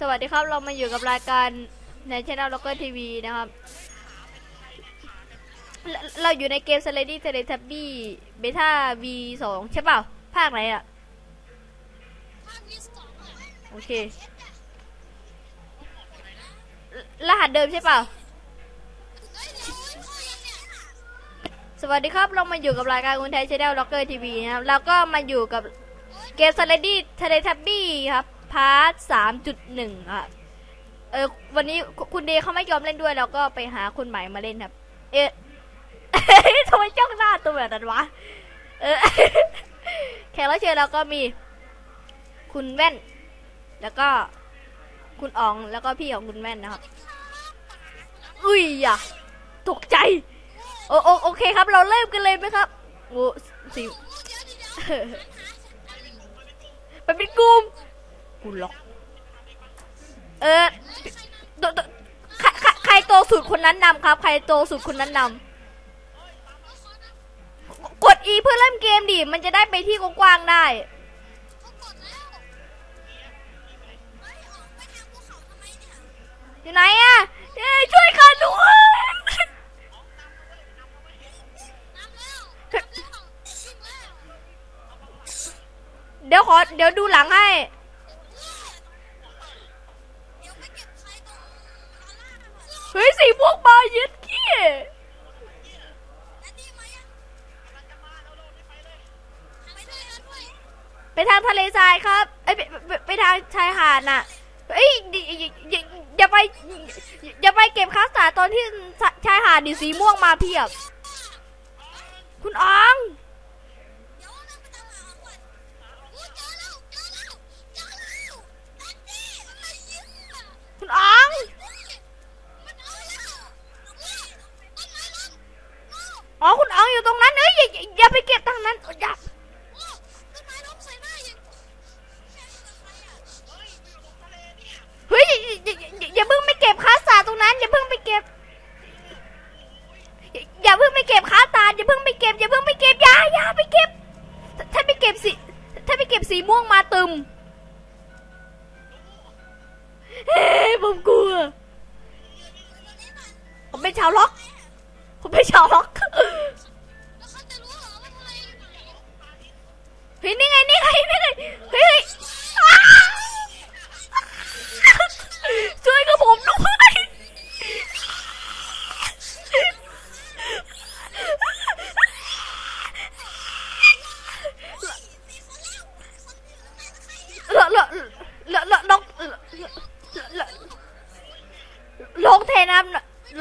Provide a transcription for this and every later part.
สวัสดีครับเรามาอยู่กับรายการในช่องล็อกเกอร์ทีวีนะครับ เราอยู่ในเกม Slady t e l e t u b b y Beta V2 ใช่เปล่า ภาคไหนอะ โอเค รหัสเดิมใช่เปล่า สวัสดีครับ เรามาอยู่กับรายการคุณไทยชแนลล็อกเกอร์ทีวีนะครับ แล้วก็มาอยู่กับเกม Slady t e l e t u b b y ครับ พาร์ทสามจุดหนึ่งครับ เออวันนี้คุณเดย์เขาไม่ยอมเล่นด้วยเราก็ไปหาคนใหม่มาเล่นครับ เอ๊ะทำไมจ้องหน้าตัวแบบนั้นวะ เออแขกรับเชิญเราก็มี คุณแว่น แล้วก็คุณอ๋องแล้วก็พี่ของคุณแว่นนะครับ อุ้ยอย่าตกใจ โอโอโอเคครับ เราเริ่มกันเลยไหมครับโอ้สิไปเป็นกลุ่มกูล็อก เออใครใครโตสุดคนนั้นนำครับ ใครโตสุดคนนั้นนำกด E เพื่อเล่นเกมดิ มันจะได้ไปที่กว้างๆได้ อยู่ไหนอะเอ้ยช่วยข้าด้วยเดี๋ยวขอเดี๋ยวดูหลังให้ เฮ้ยสีม่วงมาเย็ดเกี้ไปทางทะเลทรายครับ เอ้ยไปไปไปทางชายหาดน่ะเอ้ย อย่าไปอย่าไปเก็บคัสารตอนที่ชายหาดดิสีม่วงมาเพียบ คุณอองคุณอองอ๋อคุณอองอยู่ตรงนั้นเอ้ยอย่าอย่าอย่าไปเก็บทางนั้นอย่า อย่าเพิ่งไปเก็บครับ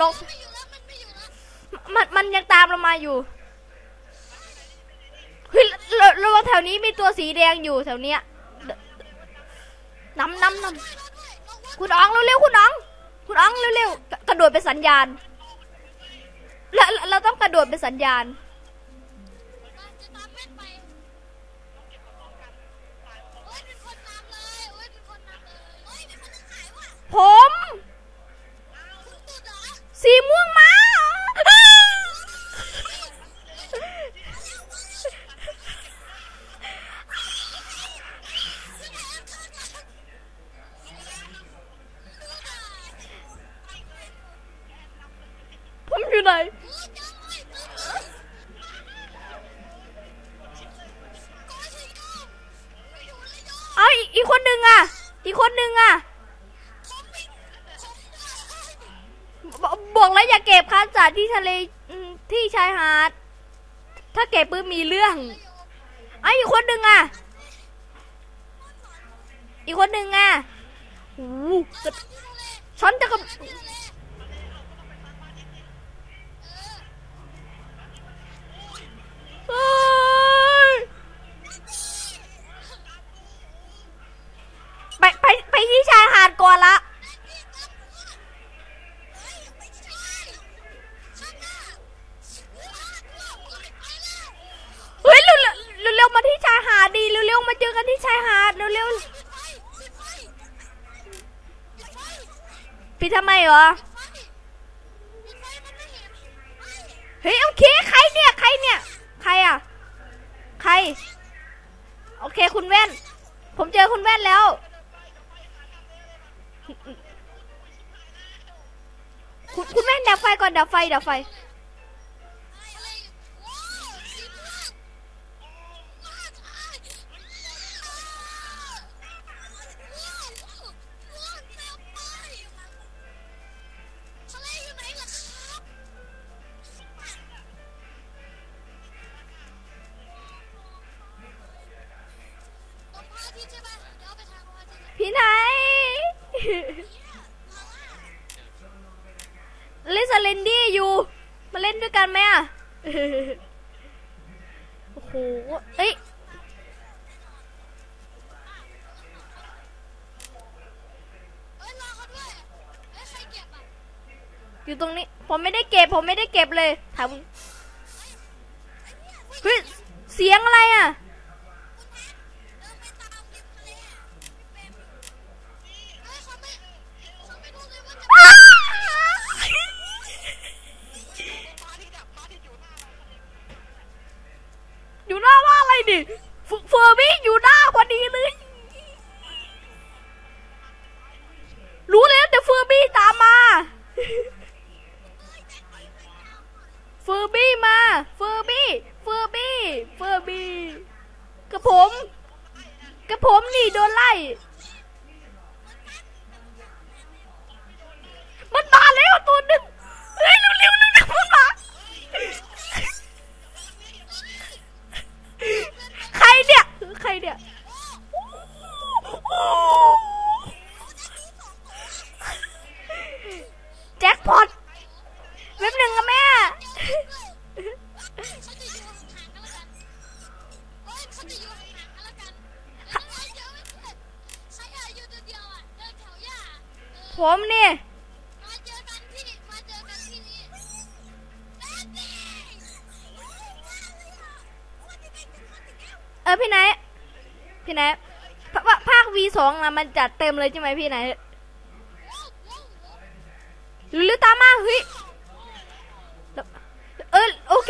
ลง มันมันยังตามเรามาอยู่เฮ้ยระระวังแถวนี้มีตัวสีแดงอยู่แถวเนี้ยน้ำน้ำน้ำคุณอ๋องเร็วๆคุณอ๋อง คุณอ๋องเร็วๆกระกระโดดเป็นสัญญาณเราเราเราต้องกระโดดเป็นสัญญาณ อีกคนหนึ่งอะบบอกแล้วอย่าเก็บคัสตาร์ดที่ทะเลที่ชายหาด ถ้าเก็บปื้มมีเรื่องไอ้อีกคนหนึ่งอะ อีกคนหนึ่งอะโอ้ฉันจะกับเฮ้ มาเจอกันที่ชายหาดเร็วๆปิดทำไมวะเฮ้ยโอเคใครเนี่ยใครเนี่ย ใครอะ ใคร โอเคคุณแว่น ผมเจอคุณแว่นแล้ว คุณคุณแว่นดับไฟก่อนดับไฟดับไฟ พี่ไหนเล่นสเลนดี้อยู่ มาเล่นด้วยกันไหมอะ โอ้โห เอ้ยอยู่ตรงนี้ ผมไม่ได้เก็บ ผมไม่ได้เก็บเลยถามเฮ้ย เสียงอะไรอะ ผมนี่โดนไล่ มันมาแล้วตัวหนึ่งเฮ้ยเร็วๆเร็วมันมาใครเนี่ย ใครเนี่ย ผมเนี่ยเจอพี่มาเพี่นี่เพี่ไหนพี่ไหนภาค V2 นะมันจัดเต็มเลยใช่ไหมพี่ไหนหรือตามมาเฮ้ยเออโอเค